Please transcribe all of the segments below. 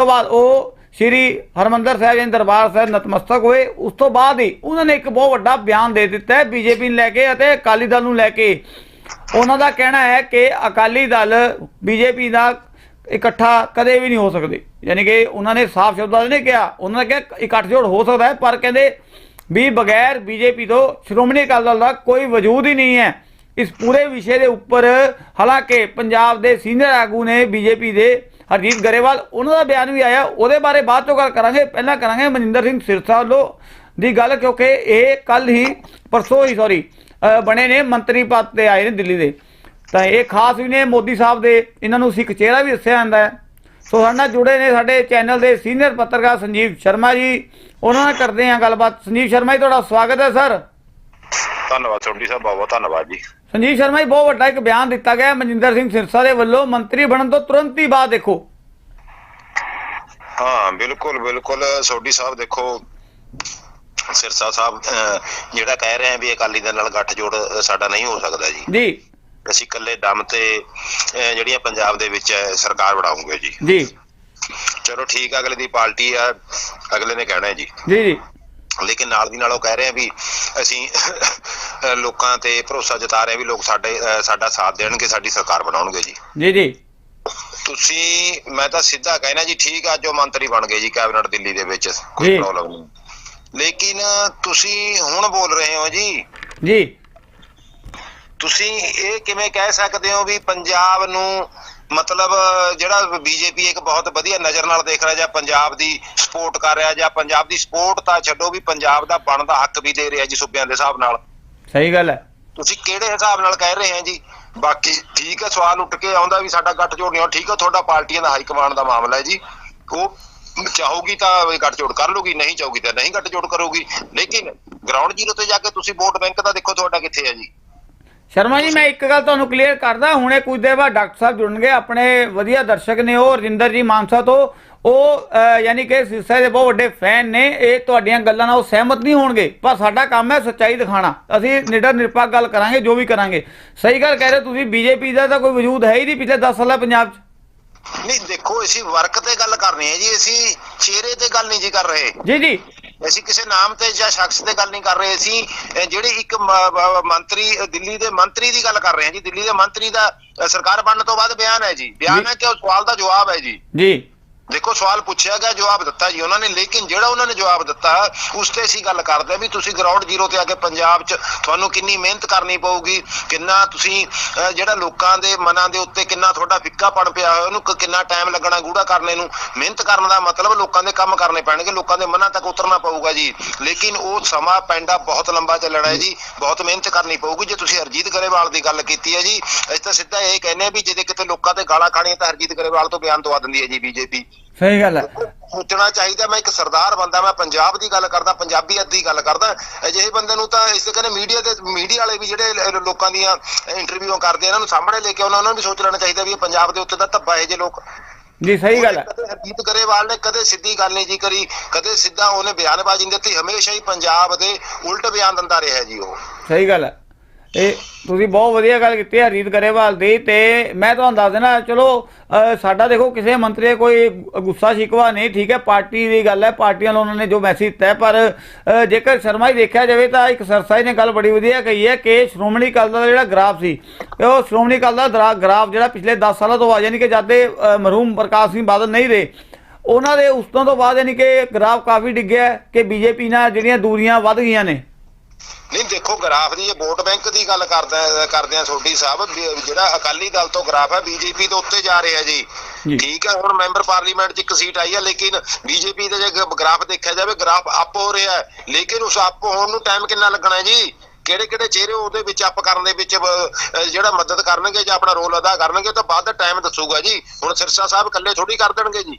ਤੋਂ ਬਾਅਦ ਉਹ ਸ੍ਰੀ ਹਰਮੰਦਰ ਸਾਹਿਬ ਜੀ ਦਰਬਾਰ ਸਾਹਿਬ ਨਤਮਸਤਕ ਹੋਏ। ਉਸ ਤੋਂ ਬਾਅਦ ਹੀ ਉਹਨਾਂ ਨੇ ਇੱਕ ਬਹੁਤ ਵੱਡਾ ਬਿਆਨ ਦੇ ਦਿੱਤਾ ਹੈ ਬੀਜੇਪੀ ਨੂੰ ਲੈ ਕੇ ਅਤੇ ਅਕਾਲੀ ਦਲ ਨੂੰ ਲੈ ਕੇ। ਉਹਨਾਂ ਦਾ ਕਹਿਣਾ ਹੈ ਕਿ ਅਕਾਲੀ ਦਲ ਬੀਜੇਪੀ ਦਾ ਇਕੱਠਾ ਕਦੇ ਵੀ ਨਹੀਂ ਹੋ ਸਕਦੇ। ਯਾਨੀ ਕਿ ਉਹਨਾਂ ਨੇ ਸਾਫ਼ ਸ਼ਬਦਾਂ 'ਚ ਨਹੀਂ ਕਿਹਾ। ਉਹਨਾਂ ਨੇ ਕਿਹਾ ਇਕੱਠ ਜੋੜ ਹੋ ਸਕਦਾ ਹੈ, ਪਰ ਕਹਿੰਦੇ ਵੀ ਬਗੈਰ ਬੀਜੇਪੀ ਤੋਂ ਸ਼੍ਰੋਮਣੀ ਅਕਾਲੀ ਦਲ ਦਾ ਕੋਈ ਵਜੂਦ ਹੀ ਨਹੀਂ ਹੈ। ਇਸ ਪੂਰੇ ਵਿਸ਼ੇ ਦੇ ਉੱਪਰ ਹਾਲਾਂਕਿ ਪੰਜਾਬ ਦੇ ਸੀਨੀਅਰ ਆਗੂ ਨੇ ਬੀਜੇਪੀ ਦੇ ਹਰਜੀਤ ਗਰੇਵਾਲ, ਉਹਨਾਂ ਦਾ ਬਿਆਨ ਵੀ ਆਇਆ। ਉਹਦੇ ਬਾਰੇ ਬਾਅਦ ਚੋਂ ਗੱਲ ਕਰਾਂਗੇ। ਪਹਿਲਾਂ ਕਰਾਂਗੇ ਮਨਿੰਦਰ ਸਿੰਘ ਸਿਰਸਾ ਵੱਲੋਂ ਦੀ ਗੱਲ, ਕਿਉਂਕਿ ਇਹ ਕੱਲ ਹੀ, ਪਰਸੋਂ ਹੀ ਸੌਰੀ ਬਣੇ ਨੇ ਮੰਤਰੀ ਪਦ ਤੇ ਆਏ ਨੇ ਦਿੱਲੀ ਦੇ। ਤਾਂ ਇਹ ਖਾਸ ਵੀ ਨੇ, ਮੋਦੀ ਸਾਹਿਬ ਦੇ, ਇਹਨਾਂ ਨੂੰ ਸਿੱਖ ਚਿਹਰਾ ਵੀ ਦੱਸਿਆ ਜਾਂਦਾ ਹੈ। ਸੋ ਸਾਡੇ ਨਾਲ ਜੁੜੇ ਨੇ ਸਾਡੇ ਚੈਨਲ ਦੇ ਸੀਨੀਅਰ ਪੱਤਰਕਾਰ ਸੰਜੀਵ ਸ਼ਰਮਾ ਜੀ। ਉਹਨਾਂ ਨਾਲ ਕਰਦੇ ਹਾਂ ਗੱਲਬਾਤ। ਸੰਜੀਵ ਸ਼ਰਮਾ ਜੀ, ਤੁਹਾਡਾ ਸਵਾਗਤ ਹੈ, ਸਰ। ਧੰਨਵਾਦ ਚੌਂਡੀ ਸਾਹਿਬ ਬਹੁਤ ਬਹੁਤ ਧੰਨਵਾਦ ਜੀ। ਸੰਜੀਵ ਸ਼ਰਮਾ ਜੀ ਬਹੁਤ ਵੱਡਾ ਇੱਕ ਬਿਆਨ ਦਿੱਤਾ ਗਿਆ ਮਨਜਿੰਦਰ ਸਿੰਘ ਸਿਰਸਾ ਦੇ ਵੱਲੋਂ ਮੰਤਰੀ ਬਣਨ ਤੋਂ ਤੁਰੰਤ ਹੀ ਬਾਅਦ ਦੇਖੋ। ਹਾਂ ਬਿਲਕੁਲ ਬਿਲਕੁਲ। ਸੋਢੀ ਸਾਹਿਬ ਦੇਖੋ ਸਿਰਸਾ ਸਾਹਿਬ ਜਿਹੜਾ ਕਹਿ ਰਹੇ ਆ ਵੀ ਅਕਾਲੀ ਦਲ ਨਾਲ ਗੱਠ ਜੋੜ ਅਹ, ਸਾਡਾ ਨਹੀਂ ਹੋ ਸਕਦਾ ਜੀ। ਜੀ। ਅਸੀਂ ਇਕੱਲੇ ਦਮ ਤੇ ਜਿਹੜੀਆਂ ਪੰਜਾਬ ਦੇ ਵਿੱਚ ਸਰਕਾਰ ਬਣਾਉਂਗੇ ਜੀ। ਜੀ। ਚਲੋ ਠੀਕ ਆ ਅਗਲੇ ਦੀ ਪਾਰਟੀ ਆ ਅਗਲੇ ਨੇ ਕਹਿਣਾ ਜੀ। ਜੀ ਜੀ। ਲੇਕਿਨ ਨਾਲ ਦੀ ਨਾਲ ਉਹ ਕਹਿ ਰਹੇ ਆ ਵੀ ਅਸੀਂ ਲੋਕਾਂ ਤੇ ਭਰੋਸਾ ਜਤਾ ਰਹੇ ਆ ਵੀ ਲੋਕ ਸਾਡੇ ਸਾਡਾ ਸਾਥ ਦੇਣਗੇ ਸਾਡੀ ਸਰਕਾਰ ਬਣਾਉਣਗੇ ਜੀ। ਜੀ ਜੀ। ਤੁਸੀਂ ਮੈਂ ਤਾਂ ਸਿੱਧਾ ਕਹਿਣਾ ਜੀ ਠੀਕ ਆ ਜੋ ਮੰਤਰੀ ਬਣ ਗਏ ਜੀ ਕੈਬਨਿਟ ਦਿੱਲੀ ਦੇ ਵਿੱਚ। ਕੋਈ ਪ੍ਰੋਬਲਮ ਨਹੀਂ। ਲੇਕਿਨ ਤੁਸੀਂ ਹੁਣ ਬੋਲ ਰਹੇ ਹੋ ਜੀ। ਜੀ। ਤੁਸੀਂ ਇਹ ਕਿਵੇਂ ਕਹਿ ਸਕਦੇ ਹੋ ਵੀ ਪੰਜਾਬ ਨੂੰ ਮਤਲਬ ਜਿਹੜਾ ਬੀਜੇਪੀ ਇੱਕ ਬਹੁਤ ਵਧੀਆ ਨਜ਼ਰ ਨਾਲ ਦੇਖ ਰਿਹਾ ਜਾਂ ਪੰਜਾਬ ਦੀ ਸਪੋਰਟ ਕਰ ਰਿਹਾ ਜਾਂ ਪੰਜਾਬ ਦੀ ਸਪੋਰਟ ਤਾਂ ਛੱਡੋ ਵੀ ਪੰਜਾਬ ਦਾ ਬਣਦਾ ਹੱਕ ਵੀ ਦੇ ਰਿਹਾ ਜੀ ਸੂਬਿਆਂ ਦੇ ਹਿਸਾਬ ਨਾਲ। ਸਹੀ ਗੱਲ ਹੈ। ਤੁਸੀਂ ਕਿਹੜੇ ਹਿਸਾਬ ਨਾਲ ਕਹਿ ਰਹੇ ਹੋ ਜੀ? ਬਾਕੀ ਠੀਕ ਹੈ ਸਵਾਲ ਉੱਠ ਕੇ ਆਉਂਦਾ ਵੀ ਸਾਡਾ ਗੱਠ ਜੋੜ ਨਹੀਂ ਹੋਣਾ ਠੀਕ ਹੈ ਤੁਹਾਡਾ ਪਾਰਟੀਆਂ ਦਾ ਹਾਈ ਕਮਾਂਡ ਦਾ ਮਾਮਲਾ ਹੈ ਜੀ। ਉਹ ਚਾਹੂਗੀ ਤਾਂ ਗੱਠ ਜੋੜ ਕਰ ਲੂਗੀ ਨਹੀਂ ਚਾਹੂਗੀ ਤਾਂ ਨਹੀਂ ਗੱਠ ਜੋੜ ਕਰੂਗੀ। ਲੇਕਿਨ ਗਰਾਊਂਡ ਜ਼ੀਰੋ ਤੇ ਜਾ ਕੇ ਤੁਸੀਂ ਵੋਟ ਬੈਂਕ ਦਾ ਦੇਖੋ ਤੁਹਾਡਾ ਕਿੱਥੇ ਹੈ ਜੀ। ਸ਼ਰਮਾ ਜੀ ਮੈਂ ਇੱਕ ਗੱਲ ਤੁਹਾਨੂੰ ਕਲੀਅਰ ਕਰਦਾ ਹੁਣੇ ਕੁਝ ਦੇਰ ਬਾਅਦ ਡਾਕਟਰ ਸਾਹਿਬ ਜੁੜਨਗੇ ਆਪਣੇ ਵਧੀਆ ਦਰਸ਼ਕ ਨੇ ਉਹ ਰਜਿੰਦਰ ਜੀ ਮਾਨਸਾ ਤੋਂ। ਉਹ ਯਾਨੀ ਕਿ ਸਿਰਸਾ ਦੇ ਬਹੁਤ ਵੱਡੇ ਫੈਨ ਨੇ ਇਹ ਤੁਹਾਡੀਆਂ ਗੱਲਾਂ ਨਾਲ ਉਹ ਸਹਿਮਤ ਨਹੀਂ ਹੋਣਗੇ। ਪਰ ਸਾਡਾ ਕੰਮ ਹੈ ਸੱਚਾਈ ਦਿਖਾਣਾ ਅਸੀਂ ਨਿਡਰ ਨਿਰਪੱਖ ਗੱਲ ਕਰਾਂਗੇ ਜੋ ਵੀ ਕਰਾਂਗੇ। ਸਹੀ ਗੱਲ ਕਹਿ ਰਹੇ ਤੁਸੀਂ ਬੀਜੇਪੀ ਦਾ ਤਾਂ ਕੋਈ ਵਜੂਦ ਹੈ ਹੀ ਨਹੀਂ ਪਿਛਲੇ 10 ਸਾਲਾਂ ਪੰਜਾਬ 'ਚ। ਨਹੀਂ ਦੇਖੋ ਅਸੀਂ ਵਰਕ ਤੇ ਗੱਲ ਕਰ ਰਹੇ ਹਾਂ ਜੀ ਅਸੀਂ ਚਿਹਰੇ ਤੇ ਗੱਲ ਨਹੀਂ ਜੀ ਕਰ ਰਹੇ। ਜੀ ਜੀ। ਅਸੀਂ ਕਿਸੇ ਨਾਮ ਤੇ ਜਾਂ ਸ਼ਖਸ ਤੇ ਗੱਲ ਨਹੀਂ ਕਰ ਰਹੇ ਅਸੀਂ ਅਹ ਜਿਹੜੀ ਇੱਕ ਮੰਤਰੀ ਦਿੱਲੀ ਦੇ ਮੰਤਰੀ ਦੀ ਗੱਲ ਕਰ ਰਹੇ ਹਾਂ ਜੀ। ਦਿੱਲੀ ਦੇ ਮੰਤਰੀ ਦਾ ਸਰਕਾਰ ਬਣਨ ਤੋਂ ਬਾਅਦ ਬਿਆਨ ਹੈ ਜੀ। ਬਿਆਨ। ਹੈ ਕਿ ਉਹ ਸਵਾਲ ਦਾ ਜਵਾਬ ਹੈ ਜੀ। ਜੀ। ਦੇਖੋ ਸਵਾਲ ਪੁੱਛਿਆ ਗਿਆ, ਜਵਾਬ ਦਿੱਤਾ ਜੀ ਉਹਨਾਂ ਨੇ, ਲੇਕਿਨ ਜਿਹੜਾ ਉਹਨਾਂ ਨੇ ਜਵਾਬ ਦਿੱਤਾ, ਉਸ ਤੇ ਅਸੀਂ ਗੱਲ ਕਰਦੇ ਹਾਂ ਵੀ ਤੁਸੀਂ ਗਰਾਊਂਡ ਜ਼ੀਰੋ ਤੇ ਆ ਕੇ ਪੰਜਾਬ 'ਚ ਤੁਹਾਨੂੰ ਕਿੰਨੀ ਮਿਹਨਤ ਕਰਨੀ ਪਊਗੀ, ਕਿੰਨਾ ਤੁਸੀਂ ਜਿਹੜਾ ਲੋਕਾਂ ਦੇ ਮਨਾਂ ਦੇ ਉੱਤੇ ਕਿੰਨਾ ਤੁਹਾਡਾ ਫਿੱਕਾ ਪੜ ਪਿਆ ਹੋਇਆ, ਉਹਨੂੰ ਕਿੰਨਾ ਟਾਈਮ ਲੱਗਣਾ ਗੂੜਾ ਕਰਨੇ ਨੂੰ, ਮਿਹਨਤ ਕਰਨ ਦਾ ਮਤਲਬ ਲੋਕਾਂ ਦੇ ਕੰਮ ਕਰਨੇ ਪੈਣਗੇ, ਲੋਕਾਂ ਦੇ ਮਨਾਂ ਤੱਕ ਉਤਰਨਾ ਪਊਗਾ ਜੀ। ਲੇਕਿਨ ਉਹ ਸਮਾਂ ਪੈਂਡਾ ਬਹੁਤ ਲੰਬਾ ਚੱਲਣਾ ਹੈ ਜੀ, ਬਹੁਤ ਮਿਹਨਤ ਕਰਨੀ ਪਊਗੀ, ਜੇ ਤੁਸੀਂ ਹਰਜੀਤ ਗਰੇਵਾਲ ਦੀ ਗੱਲ ਕੀਤੀ ਹੈ ਜੀ, ਅਸੀਂ ਤਾਂ ਸਿੱਧਾ ਇਹ ਕਹਿੰਦੇ ਹਾਂ ਵੀ ਜੇ ਕਿਤੇ ਲੋਕਾਂ ਤੇ ਗਾਲਾਂ ਖਾਣੀਆਂ ਤਾਂ ਹਰਜੀਤ ਗਰੇਵਾਲ ਤੋਂ ਬਿਆਨ ਦਵਾ ਦਿੰਦੀ ਹੈ ਜੀ ਬੀਜੇਪੀ। ਸਹੀ ਗੱਲ ਹੈ ਸੋਚਣਾ ਚਾਹੀਦਾ ਮੈਂ ਇੱਕ ਸਰਦਾਰ ਬੰਦਾ ਮੈਂ ਪੰਜਾਬ ਦੀ ਗੱਲ ਕਰਦਾ ਪੰਜਾਬੀਅਤ ਦੀ ਗੱਲ ਕਰਦਾ। ਅਜਿਹੇ ਬੰਦੇ ਨੂੰ ਤਾਂ ਇਸ ਕਹਿੰਦੇ ਮੀਡੀਆ ਤੇ ਮੀਡੀਆ ਵਾਲੇ ਵੀ ਜਿਹੜੇ ਲੋਕਾਂ ਦੀਆਂ ਇੰਟਰਵਿਊਆਂ ਕਰਦੇ ਇਹਨਾਂ ਨੂੰ ਸਾਹਮਣੇ ਲੈ ਕੇ ਉਹਨਾਂ ਨੂੰ ਵੀ ਸੋਚ ਲੈਣਾ ਚਾਹੀਦਾ ਵੀ ਇਹ ਪੰਜਾਬ ਦੇ ਉੱਤੇ ਤਾਂ ਧੱਬਾ ਇਹ ਜੇ ਲੋਕ। ਜੀ ਸਹੀ ਗੱਲ ਹੈ ਕਦੇ ਹਰਜੀਤ ਗਰੇਵਾਲ ਨੇ ਕਦੇ ਸਿੱਧੀ ਗੱਲ ਨਹੀਂ ਜੀ ਕਰੀ ਕਦੇ ਸਿੱਧਾ ਉਹਨੇ ਬਿਆਨਬਾਜ਼ੀ ਨਹੀਂ ਦਿੱਤੀ ਹਮੇਸ਼ਾ ਹੀ ਪੰਜਾਬ ਦੇ ਉਲਟ ਬਿਆਨ ਦਿੰਦਾ ਰਿਹਾ ਜੀ ਉਹ। ਸਹੀ ਗੱਲ ਹੈ ਇਹ ਤੁਸੀਂ ਬਹੁਤ ਵਧੀਆ ਗੱਲ ਕੀਤੀ ਹੈ ਹਰੀਤ ਗਰੇਵਾਲ ਦੀ ਤੇ ਮੈਂ ਤੁਹਾਨੂੰ ਦੱਸ ਦੇਣਾ ਚਲੋ ਸਾਡਾ ਦੇਖੋ ਕਿਸੇ ਮੰਤਰੀ ਕੋਈ ਗੁੱਸਾ ਸ਼ਿਕਵਾ ਨਹੀਂ ਠੀਕ ਹੈ ਪਾਰਟੀ ਦੀ ਗੱਲ ਹੈ ਪਾਰਟੀਆਂ ਨੂੰ ਉਹਨਾਂ ਨੇ ਜੋ ਮੈਸੇਜ ਦਿੱਤਾ ਪਰ ਜੇਕਰ ਸ਼ਰਮਾ ਹੀ ਦੇਖਿਆ ਜਾਵੇ ਤਾਂ ਇੱਕ ਸਰਸਾਈ ਨੇ ਗੱਲ ਬੜੀ ਵਧੀਆ ਕਹੀ ਹੈ ਕਿ ਸ਼੍ਰੋਮਣੀ ਅਕਾਲੀ ਦਲ ਦਾ ਜਿਹੜਾ ਗ੍ਰਾਫ ਸੀ ਉਹ ਸ਼੍ਰੋਮਣੀ ਅਕਾਲੀ ਦਲ ਦਾ ਗ੍ਰਾਫ ਜਿਹੜਾ ਪਿਛਲੇ 10 ਸਾਲਾਂ ਤੋਂ ਆ ਯਾਨੀ ਕਿ ਜਦ ਦੇ ਅਹ, ਮਰਹੂਮ ਪ੍ਰਕਾਸ਼ ਸਿੰਘ ਬਾਦਲ ਨਹੀਂ ਰਹੇ ਉਹਨਾਂ ਦੇ ਉਸ ਤੋਂ ਬਾਅਦ ਯਾਨੀ ਕਿ ਗ੍ਰਾਫ ਕਾਫੀ ਡਿੱਗਿਆ ਹੈ ਕਿ ਬੀਜੇਪੀ ਨਾਲ ਜਿਹੜੀਆਂ ਦੂਰੀਆਂ ਵੱਧ ਗਈਆਂ ਨੇ ਨਹੀਂ ਦੇਖੋ ਗ੍ਰਾਫ ਦੀ ਇਹ ਵੋਟ ਬੈਂਕ ਦੀ ਗੱਲ ਕਰਦਾ ਕਰਦੇ ਆ ਸੋਢੀ ਸਾਹਿਬ ਜਿਹੜਾ ਅਕਾਲੀ ਦਲ ਤੋਂ ਗ੍ਰਾਫ ਹੈ ਬੀਜੇਪੀ ਦੇ ਉੱਤੇ ਜਾ ਰਿਹਾ ਜੀ। ਠੀਕ ਹੈ ਹੁਣ ਮੈਂਬਰ ਪਾਰਲੀਮੈਂਟ 'ਚ ਇੱਕ ਸੀਟ ਆਈ ਹੈ ਲੇਕਿਨ ਬੀਜੇਪੀ ਦਾ ਜੇ ਗ੍ਰਾਫ ਦੇਖਿਆ ਜਾਵੇ ਗ੍ਰਾਫ ਅਪ ਹੋ ਰਿਹਾ ਹੈ। ਲੇਕਿਨ ਉਸ ਅਪ ਹੋਣ ਨੂੰ ਟਾਈਮ ਕਿੰਨਾ ਲੱਗਣਾ ਹੈ ਜੀ? ਕਿਹੜੇ ਕਿਹੜੇ ਚਿਹਰੇ ਉਹਦੇ ਵਿੱਚ ਅਪ ਕਰਨ ਦੇ ਵਿੱਚ ਜਿਹੜਾ ਮਦਦ ਕਰਨਗੇ ਜਾਂ ਆਪਣਾ ਰੋਲ ਅਦਾ ਕਰਨਗੇ ਤਾਂ ਬਾਅਦ ਦਾ ਟਾਈਮ ਦੱਸੂਗਾ ਜੀ। ਹੁਣ ਸਿਰਸਾ ਸਾਹਿਬ ਇਕੱਲੇ ਥੋੜੀ ਕਰ ਦੇਣਗੇ ਜੀ।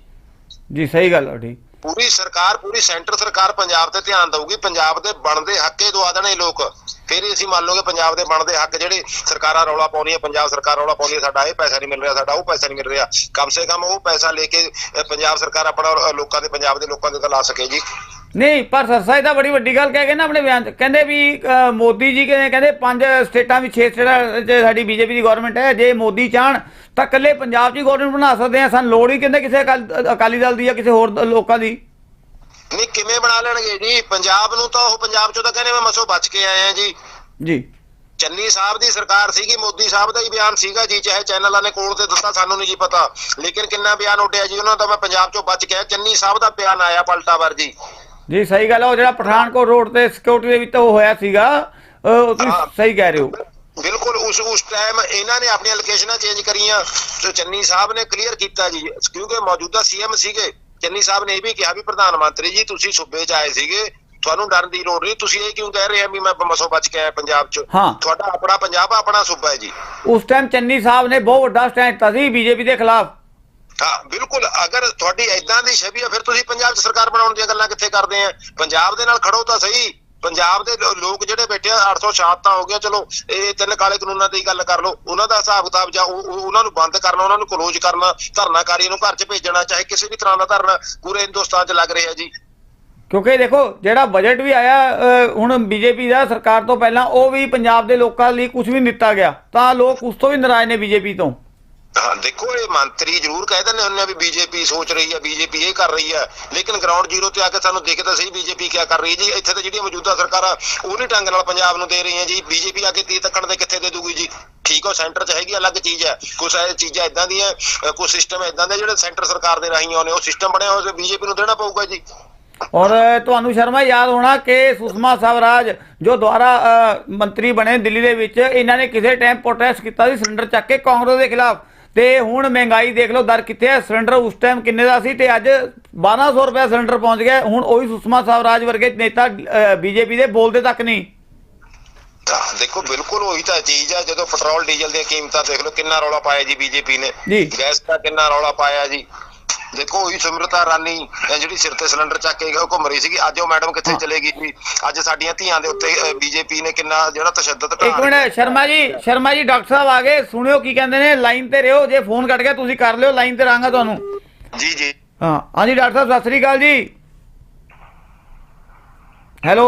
ਜੀ ਸਹੀ ਗੱਲ ਹੈ ਠੀਕ। ਪੂਰੀ ਸਰਕਾਰ, ਪੂਰੀ ਸੈਂਟਰ ਸਰਕਾਰ ਪੰਜਾਬ ਤੇ ਧਿਆਨ ਦਊਗੀ। ਪੰਜਾਬ ਦੇ ਬਣਦੇ ਹੱਕੇ ਦਵਾ ਦੇਣੇ ਲੋਕ। ਫਿਰ ਹੀ ਅਸੀਂ ਮੰਨ ਲਓਗੇ ਪੰਜਾਬ ਦੇ ਬਣਦੇ ਹੱਕ ਜਿਹੜੇ ਸਰਕਾਰਾਂ ਰੌਲਾ ਪਾਉਂਦੀਆਂ, ਪੰਜਾਬ ਸਰਕਾਰ ਰੌਲਾ ਪਾਉਂਦੀ ਹੈ, ਸਾਡਾ ਇਹ ਪੈਸਾ ਨਹੀਂ ਮਿਲ ਰਿਹਾ, ਸਾਡਾ ਉਹ ਪੈਸਾ ਨਹੀਂ ਮਿਲ ਰਿਹਾ। ਕਮ ਸੇ ਕਮ ਉਹ ਪੈਸਾ ਲੈ ਕੇ ਪੰਜਾਬ ਸਰਕਾਰ ਆਪਣਾ ਲੋਕਾਂ ਦੇ, ਪੰਜਾਬ ਦੇ ਲੋਕਾਂ ਦੇ ਤਾਂ ਲਾ ਸਕੇ ਜੀ। ਨਹੀਂ ਪਰ ਸਰਸਾ ਇਹ ਤਾਂ ਬੜੀ ਵੱਡੀ ਗੱਲ ਕਹਿ ਗਏ ਨਾ ਆਪਣੇ ਬਿਆਨ 'ਚ ਕਹਿੰਦੇ ਵੀ ਅ, ਮੋਦੀ ਜੀ ਕਹਿੰਦੇ ਕਹਿੰਦੇ ਪੰਜ ਸਟੇਟਾਂ ਵਿੱਚ ਛੇ ਸਟੇਟਾਂ 'ਚ ਸਾਡੀ ਬੀਜੇਪੀ ਦੀ ਗਵਰਨਮੈਂਟ ਹੈ ਜੇ ਮੋਦੀ ਚਾਹਣ ਤਾਂ ਇਕੱਲੇ ਪੰਜਾਬ 'ਚ ਹੀ ਗਵਰਨਮੈਂਟ ਬਣਾ ਸਕਦੇ ਆ। ਸਾਨੂੰ ਲੋੜ ਹੀ ਕਹਿੰਦੇ ਕਿਸੇ ਅਕਾਲ- ਅਕਾਲੀ ਦਲ ਦੀ ਜਾਂ ਕਿਸੇ ਹੋਰ ਦ- ਲੋਕਾਂ ਦੀ। ਨਹੀਂ ਕਿਵੇਂ ਬਣਾ ਲੈਣਗੇ ਜੀ? ਪੰਜਾਬ ਨੂੰ ਤਾਂ ਉਹ ਪੰਜਾਬ ਚੋਂ ਤਾਂ ਕਹਿੰਦੇ ਮੈਂ ਮਸੋ ਬਚ ਕੇ ਆਏ ਆ ਜੀ। ਜੀ। ਚੰਨੀ ਸਾਹਿਬ ਦੀ ਸਰਕਾਰ ਸੀਗੀ ਮੋਦੀ ਸਾਹਿਬ ਦਾ ਹੀ ਬਿਆਨ ਸੀਗਾ ਜੀ ਚਾਹੇ ਚੈਨਲਾਂ ਨੇ ਕੋਲ ਤੇ ਦਿੱਤਾ ਸਾਨੂੰ ਨਹੀਂ ਜੀ ਪਤਾ। ਲੇਕਿਨ ਕਿੰਨਾ ਬਿਆਨ ਉੱਡਿਆ ਜੀ ਉਹਨਾਂ ਦਾ ਮੈਂ ਪੰਜਾਬ ਚੋਂ ਬਚ ਗਿਆ ਚੰਨੀ ਸਾਹਿਬ ਦਾ ਬਿਆਨ ਆਇਆ ਪਲਟਾਵਰ ਜੀ। ਜੀ ਸਹੀ ਗੱਲ ਹੈ ਉਹ ਜਿਹੜਾ ਪਠਾਨਕੋਟ ਰੋਡ ਤੇ ਸਿਕਿਉਰਿਟੀ ਦੇ ਵਿੱਚ ਉਹ ਹੋਇਆ ਸੀਗਾ ਉਹ ਤੁਸੀਂ। ਸਹੀ ਕਹਿ ਰਹੇ ਹੋ ਬਿਲਕੁਲ ਉਸ ਉਸ ਟਾਈਮ ਇਹਨਾਂ ਨੇ ਆਪਣੀਆਂ ਲੋਕੇਸ਼ਨਾਂ ਚੇਂਜ ਕਰੀਆਂ ਤੇ ਚੰਨੀ ਸਾਹਿਬ ਨੇ ਕਲੀਅਰ ਕੀਤਾ ਜੀ ਕਿਉਂਕਿ ਮੌਜੂਦਾ ਸੀਐਮ ਸੀਗੇ ਚੰਨੀ ਸਾਹਿਬ ਨੇ ਇਹ ਵੀ ਕਿਹਾ ਵੀ ਪ੍ਰਧਾਨ ਮੰਤਰੀ ਜੀ ਤੁਸੀਂ ਸੂਬੇ 'ਚ ਆਏ ਸੀਗੇ ਤੁਹਾਨੂੰ ਡਰਨ ਦੀ ਲੋੜ ਨਹੀਂ ਤੁਸੀਂ ਇਹ ਕਿਉਂ ਕਹਿ ਰਹੇ ਆ ਵੀ ਮੈਂ ਮਸੋ ਬਚ ਕੇ ਆਇਆ ਪੰਜਾਬ 'ਚ। ਤੁਹਾਡਾ ਆਪਣਾ ਪੰਜਾਬ ਆ, ਆਪਣਾ ਸੂਬਾ ਹੈ ਜੀ ਉਸ ਟਾਈਮ ਚੰਨੀ ਸਾਹਿਬ ਨੇ ਬਹੁਤ ਵੱਡਾ ਸਟੈਂਡ ਦਿੱਤਾ ਸੀ ਬੀਜੇਪੀ ਦੇ ਖਿਲਾਫ ਹਾਂ, ਬਿਲਕੁਲ, ਅਗਰ ਤੁਹਾਡੀ ਐਦਾਂ ਦੀ ਛਵੀ ਆ, ਫਿਰ ਤੁਸੀਂ ਪੰਜਾਬ 'ਚ ਸਰਕਾਰ ਬਣਾਉਣ ਦੀਆਂ ਗੱਲਾਂ ਕਿੱਥੇ ਕਰਦੇ ਆ? ਪੰਜਾਬ ਦੇ ਨਾਲ ਖੜੋ ਤਾਂ ਸਹੀ, ਪੰਜਾਬ ਦੇ ਲੋ- ਲੋਕ ਜਿਹੜੇ ਬੈਠੇ ਆ 807 ਤਾਂ ਹੋ ਗਿਆ ਚਲੋ, ਇਹ ਤਿੰਨ ਕਾਲੇ ਕਾਨੂੰਨਾਂ ਦੀ ਗੱਲ ਕਰ ਲਓ, ਉਹਨਾਂ ਦਾ ਹਿਸਾਬ ਕਿਤਾਬ ਜਾਂ ਉਹਨਾਂ ਨੂੰ ਬੰਦ ਕਰਨਾ, ਉਹਨਾਂ ਨੂੰ ਕਲੋਜ਼ ਕਰਨਾ, ਧਰਨਾਕਾਰੀਆਂ ਨੂੰ ਘਰ 'ਚ ਭੇਜਣਾ ਚਾਹੇ ਕਿਸੇ ਵੀ ਤਰ੍ਹਾਂ ਦਾ ਧਰਨਾ ਪੂਰੇ ਹਿੰਦੁਸਤਾਨ 'ਚ ਲੱਗ ਰਿਹਾ ਜੀ। ਕਿਉਂਕਿ ਦੇਖੋ, ਜਿਹੜਾ ਬਜਟ ਵੀ ਆਇਆ ਹੁਣ ਬੀਜੇਪੀ ਦਾ ਸਰਕਾਰ ਤੋਂ ਪਹਿਲਾਂ, ਉਹ ਵੀ ਪੰਜਾਬ ਦੇ ਲੋਕਾਂ ਲਈ ਕੁਝ ਵੀ ਨਹੀਂ ਦਿੱਤਾ ਗਿਆ। ਤਾਂ ਲੋਕ ਉਸ ਤੋਂ ਵੀ ਨਾਰਾਜ਼ ਨੇ ਬੀਜੇਪੀ ਤੋਂ। ਹਾਂ ਦੇਖੋ ਇਹ ਮੰਤਰੀ ਜ਼ਰੂਰ ਕਹਿ ਦਿੰਦੇ ਹੁੰਦੇ ਆ ਵੀ ਬੀਜੇਪੀ ਸੋਚ ਰਹੀ ਹੈ ਬੀਜੇਪੀ ਇਹ ਕਰ ਰਹੀ ਹੈ ਲੇਕਿਨ ਗਰਾਊਂਡ ਜ਼ੀਰੋ ਤੇ ਆ ਕੇ ਸਾਨੂੰ ਦਿਖਦਾ ਸਹੀ ਬੀਜੇਪੀ ਕੀ ਕਰ ਰਹੀ ਹੈ ਜੀ? ਇੱਥੇ ਤਾਂ ਜਿਹੜੀਆਂ ਮੌਜੂਦਾ ਸਰਕਾਰਾਂ ਉਹਨੇ ਢੰਗ ਨਾਲ ਪੰਜਾਬ ਨੂੰ ਦੇ ਰਹੀਆਂ ਜੀ। ਬੀਜੇਪੀ ਆ ਕੇ ਤੀ ਤੱਕਣ ਦੇ ਕਿੱਥੇ ਦੇ ਦੂਗੀ ਜੀ? ਠੀਕ ਹੈ ਸੈਂਟਰ 'ਚ ਹੈਗੀ ਅਲੱਗ ਚੀਜ਼ ਹੈ ਕੁਝ ਇਹ ਚੀਜ਼ਾਂ ਇਦਾਂ ਦੀਆਂ ਅ, ਕੁਝ ਸਿਸਟਮ ਇਦਾਂ ਦੇ ਜਿਹੜੇ ਸੈਂਟਰ ਸਰਕਾਰ ਦੇ ਰਾਹੀਂ ਆਉਣੇ ਉਹ ਸਿਸਟਮ ਬਣਿਆ ਹੋਇਆ ਬੀਜੇਪੀ ਨੂੰ ਦੇਣਾ ਪਊਗਾ ਜੀ। ਔਰ ਤੁਹਾਨੂੰ ਸ਼ਰਮਾ ਯਾਦ ਹੋਣਾ ਕਿ ਸੁਸ਼ਮਾ ਸਵਰਾਜ ਜੋ ਦੁਆਰਾ ਮੰਤਰੀ ਬਣੇ ਦਿੱਲੀ ਦੇ ਵਿੱਚ ਇਹਨਾਂ ਨੇ ਕਿਸੇ ਟਾਈਮ ਪ੍ਰੋਟੈਸਟ ਕੀਤਾ ਸੀ ਸਿਲੰਡਰ ਚੱਕ ਕੇ ਕਾਂਗਰਸ ਦੇ ਖਿਲਾਫ। ਤੇ ਹੁਣ ਮਹਿੰਗਾਈ ਦੇਖ ਲਓ ਦਰ ਕਿੱਥੇ ਹੈ? ਸਿਲੰਡਰ ਉਸ ਟਾਈਮ ਕਿੰਨੇ ਦਾ ਸੀ ਤੇ ਅੱਜ 1200 ਰੁਪਏ ਸਿਲੰਡਰ ਪਹੁੰਚ ਗਿਆ। ਹੁਣ ਉਹੀ ਸੁਸ਼ਮਾ ਸਵਰਾਜ ਵਰਗੇ ਨੇਤਾ ਬੀਜੇਪੀ ਦੇ ਬੋਲਦੇ ਤੱਕ ਨਹੀਂ। ਦੇਖੋ ਬਿਲਕੁਲ ਉਹੀ ਤਾਂ ਚੀਜ਼ ਆ ਜਦੋਂ ਪੈਟਰੋਲ ਡੀਜ਼ਲ ਦੀਆਂ ਕੀਮਤਾਂ ਦੇਖ ਲਓ ਕਿੰਨਾ ਰੌਲਾ ਪਾਇਆ ਜੀ ਬੀਜੇਪੀ ਨੇ। ਜੀ। ਗੈਸ ਦਾ ਕਿੰਨਾ ਰੌਲਾ ਪਾਇਆ ਜੀ। ਦੇਖੋ ਉਹੀ ਸਿਮਰਤਾ ਰਾਨੀ ਇਹ ਜਿਹੜੀ ਸਿਰ ਤੇ ਸਿਲੰਡਰ ਚੱਕ ਕੇ ਉਹ ਘੁੰਮ ਰਹੀ ਸੀਗੀ ਅੱਜ ਉਹ ਮੈਡਮ ਕਿੱਥੇ ਹਾਂ। ਚਲੇਗੀ ਜੀ? ਅੱਜ ਸਾਡੀਆਂ ਧੀਆਂ ਦੇ ਉੱਤੇ ਬੀਜੇਪੀ ਨੇ ਕਿੰਨਾ ਜਿਹੜਾ ਤਸ਼ੱਦਦ ਇੱਕ ਮਿੰਟ ਸ਼ਰਮਾ ਜੀ ਸ਼ਰਮਾ ਜੀ ਡਾਕਟਰ ਸਾਹਿਬ ਆ ਗਏ। ਸੁਣਿਓ ਕੀ ਕਹਿੰਦੇ ਨੇ ਲਾਈਨ ਤੇ ਰਹੋ ਜੇ ਫੋਨ ਕੱਟ ਗਿਆ ਤੁਸੀਂ ਕਰ ਲਿਓ ਲਾਈਨ ਤੇ ਰਹਾਂਗਾ ਤੁਹਾਨੂੰ। ਜੀ ਜੀ। ਹਾਂ ਹਾਂਜੀ ਡਾਕਟਰ ਸਾਹਿਬ ਸਤਿ ਸ੍ਰੀ ਅਕਾਲ ਜੀ। ਹੈਲੋ।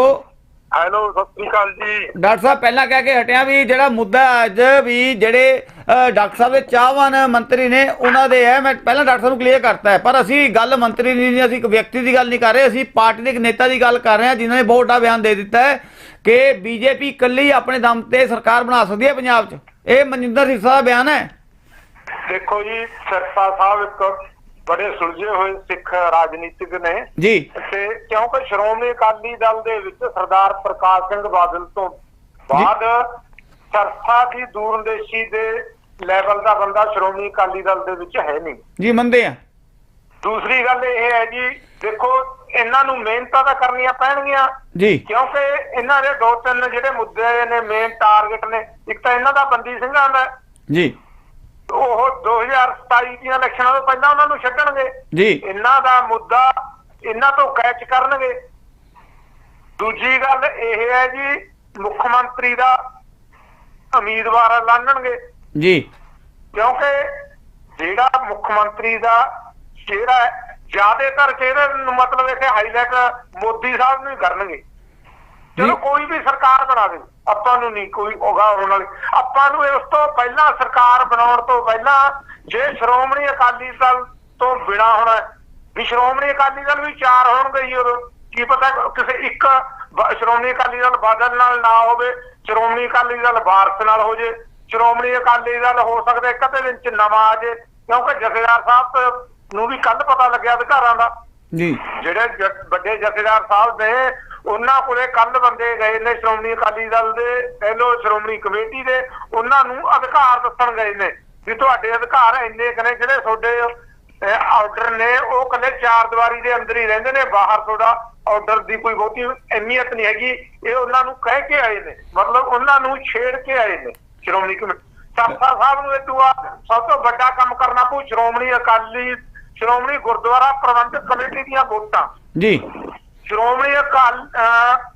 ਹੈਲੋ ਸਤਿ ਸ੍ਰੀ ਅਕਾਲ ਜੀ। ਡਾਕਟਰ ਸਾਹਿਬ ਪਹਿਲਾਂ ਕਹਿ ਕੇ ਹਟਿਆ ਵੀ ਜਿਹੜਾ ਮੁੱਦਾ ਅੱਜ ਵੀ ਜਿਹੜੇ ਡਾਕਟਰ ਸਾਹਿਬ ਦੇ ਚਾਹਵਾਨ ਮੰਤਰੀ ਨੇ ਉਹਨਾਂ ਦੇ ਹੈ ਮੈਂ ਪਹਿਲਾਂ ਡਾਕਟਰ ਸਾਹਿਬ ਨੂੰ ਕਲੀਅਰ ਕਰਤਾ ਹੈ ਪਰ ਅਸੀਂ ਗੱਲ ਮੰਤਰੀ ਦੀ ਨਹੀਂ ਅਸੀਂ ਇੱਕ ਵਿਅਕਤੀ ਦੀ ਗੱਲ ਨਹੀਂ ਕਰ ਰਹੇ ਅਸੀਂ ਪਾਰਟੀ ਦੇ ਇੱਕ ਨੇਤਾ ਦੀ ਗੱਲ ਕਰ ਰਹੇ ਹਾਂ ਜਿਨ੍ਹਾਂ ਨੇ ਬਹੁਤ ਵੱਡਾ ਬਿਆਨ ਦੇ ਦਿੱਤਾ ਹੈ ਕਿ ਬੀਜੇਪੀ ਇਕੱਲੀ ਆਪਣੇ ਦਮ ਤੇ ਸਰਕਾਰ ਬਣਾ ਸਕਦੀ ਹੈ ਪੰਜਾਬ 'ਚ। ਇਹ ਮਨਜਿੰਦਰ ਸਿਰਸਾ ਦਾ ਬਿਆਨ ਹੈ। ਦੇਖੋ ਜੀ ਸਰਸਾ ਸਾਹਿਬ ਇੱਕ ਬੜੇ ਸੁਲਝੇ ਹੋਏ ਸਿੱਖ ਰਾਜਨੀਤਿਕ ਨੇ। ਜੀ। ਤੇ ਕਿਉਂਕਿ ਸ਼੍ਰੋਮਣੀ ਅਕਾਲੀ ਦਲ ਦੇ ਵਿੱਚ ਸਰਦਾਰ ਪ੍ਰਕਾਸ਼ ਸਿੰਘ ਬਾਦਲ ਤੋਂ ਬਾਅਦ ਸਰਸਾ ਦੀ ਦੂਰੰਦੇਸ਼ੀ ਦੇ ਲੈਵਲ ਦਾ ਬੰਦਾ ਸ਼੍ਰੋਮਣੀ ਅਕਾਲੀ ਦਲ ਦੇ ਵਿੱਚ ਹੈ ਨਹੀਂ। ਜੀ ਮੰਨਦੇ ਆ। ਦੂਸਰੀ ਗੱਲ ਇਹ ਹੈ ਜੀ ਦੇਖੋ ਇਹਨਾਂ ਨੂੰ ਮਿਹਨਤਾਂ ਤਾਂ ਕਰਨੀਆਂ ਪੈਣਗੀਆਂ। ਜੀ। ਕਿਉਂਕਿ ਇਹਨਾਂ ਦੇ ਦੋ ਤਿੰਨ ਜਿਹੜੇ ਮੁੱਦੇ ਨੇ ਮੇਨ ਟਾਰਗੇਟ ਨੇ ਇੱਕ ਤਾਂ ਇਹਨਾਂ ਦਾ ਬੰਦੀ ਸਿੰਘਾਂ ਦਾ। ਜੀ। ਉਹ 2027 ਦੀਆਂ ਇਲੈਕਸ਼ਨਾਂ ਤੋਂ ਪਹਿਲਾਂ ਉਹਨਾਂ ਨੂੰ ਛੱਡਣਗੇ। ਜੀ। ਇਹਨਾਂ ਦਾ ਮੁੱਦਾ ਇਹਨਾਂ ਤੋਂ ਕੈਚ ਕਰਨਗੇ। ਦੂਜੀ ਗੱਲ ਇਹ ਹੈ ਜੀ ਮੁੱਖ ਮੰਤਰੀ ਦਾ ਉਮੀਦਵਾਰ ਐਲਾਨਣਗੇ ਜੀ। ਕਿਉਂਕਿ ਜਿਹੜਾ ਮੁੱਖ ਮੰਤਰੀ ਦਾ ਜਿਹੜਾ ਜ਼ਿਆਦਾਤਰ ਚਿਹਰੇ ਨੂੰ ਮਤਲਬ ਇਹ ਹਾਈਲਾਈਟ ਮੋਦੀ ਸਾਹਿਬ ਨੂੰ ਹੀ ਕਰਨਗੇ। ਚਲੋ। ਕੋਈ ਵੀ ਸਰਕਾਰ ਬਣਾ ਦੇ ਆਪਾਂ ਨੂੰ ਨਹੀਂ ਕੋਈ ਹੋਗਾ ਹੋਣ ਵਾਲੀ। ਆਪਾਂ ਨੂੰ ਉਸ ਤੋਂ ਪਹਿਲਾਂ ਸਰਕਾਰ ਬਣਾਉਣ ਤੋਂ ਪਹਿਲਾਂ ਜੇ ਸ਼੍ਰੋਮਣੀ ਅਕਾਲੀ ਦਲ ਤੋਂ ਬਿਨਾ ਹੋਣਾ ਵੀ ਸ਼੍ਰੋਮਣੀ ਅਕਾਲੀ ਦਲ ਵੀ ਚਾਰ ਹੋਣਗੇ ਜੀ ਉਦੋਂ। ਕੀ ਪਤਾ ਕਿਸੇ ਇੱਕ ਸ਼੍ਰੋਮਣੀ ਅਕਾਲੀ ਦਲ ਬਾਦਲ ਨਾਲ ਨਾ ਹੋਵੇ ਸ਼੍ਰੋਮਣੀ ਅਕਾਲੀ ਦਲ ਵਾਰਸ ਨਾਲ ਹੋ ਜੇ ਸ਼੍ਰੋਮਣੀ ਅਕਾਲੀ ਦਲ ਹੋ ਸਕਦਾ ਇੱਕ ਅੱਧੇ ਦਿਨ ਚ ਨਵਾਂ ਆ ਜੇ ਕਿਉਂਕਿ ਜਥੇਦਾਰ ਸਾਹਿਬ ਨੂੰ ਵੀ ਕੱਲ ਪਤਾ ਲੱਗਿਆ ਅਧਿਕਾਰਾਂ ਦਾ। ਜੀ। ਜਿਹੜੇ ਵੱਡੇ ਜਥੇਦਾਰ ਸਾਹਿਬ ਨੇ ਉਹਨਾਂ ਕੋਲੇ ਕੱਲ ਬੰਦੇ ਗਏ ਨੇ ਸ਼੍ਰੋਮਣੀ ਅਕਾਲੀ ਦਲ ਦੇ ਕਹਿ ਲਓ ਸ਼੍ਰੋਮਣੀ ਕਮੇਟੀ ਦੇ ਉਹਨਾਂ ਨੂੰ ਅਧਿਕਾਰ ਦੱਸਣ ਗਏ ਨੇ ਵੀ ਤੁਹਾਡੇ ਅਧਿਕਾਰ ਇੰਨੇ ਕੁ ਨੇ ਜਿਹੜੇ ਤੁਹਾਡੇ ਆਰਡਰ ਨੇ ਉਹ ਕੱਲੇ ਚਾਰ ਦੀਵਾਰੀ ਦੇ ਅੰਦਰ ਹੀ ਰਹਿੰਦੇ ਨੇ ਬਾਹਰ ਤੁਹਾਡਾ ਆਰਡਰ ਦੀ ਕੋਈ ਬਹੁਤੀ ਅਹਿਮੀਅਤ ਨਹੀਂ ਹੈਗੀ। ਇਹ ਉਹਨਾਂ ਨੂੰ ਕਹਿ ਕੇ ਆਏ ਨੇ। ਮਤਲਬ ਉਹਨਾਂ ਨੂੰ ਛੇੜ ਕੇ ਆਏ ਨੇ ਸ਼੍ਰੋਮਣੀ ਕਮੇਟੀ। ਸਾਫਾ ਸਾਹਿਬ ਨੂੰ ਇਹ ਦੁਆ ਸਭ ਤੋਂ ਵੱਡਾ ਕੰਮ ਕਰਨਾ ਪਊ ਸ਼੍ਰੋਮਣੀ ਅਕਾਲੀ ਸ਼੍ਰੋਮਣੀ ਗੁਰਦੁਆਰਾ ਪ੍ਰਬੰਧਕ ਕਮੇਟੀ ਦੀਆਂ ਵੋਟਾਂ। ਜੀ। ਸ਼੍ਰੋਮਣੀ ਅਕਾਲ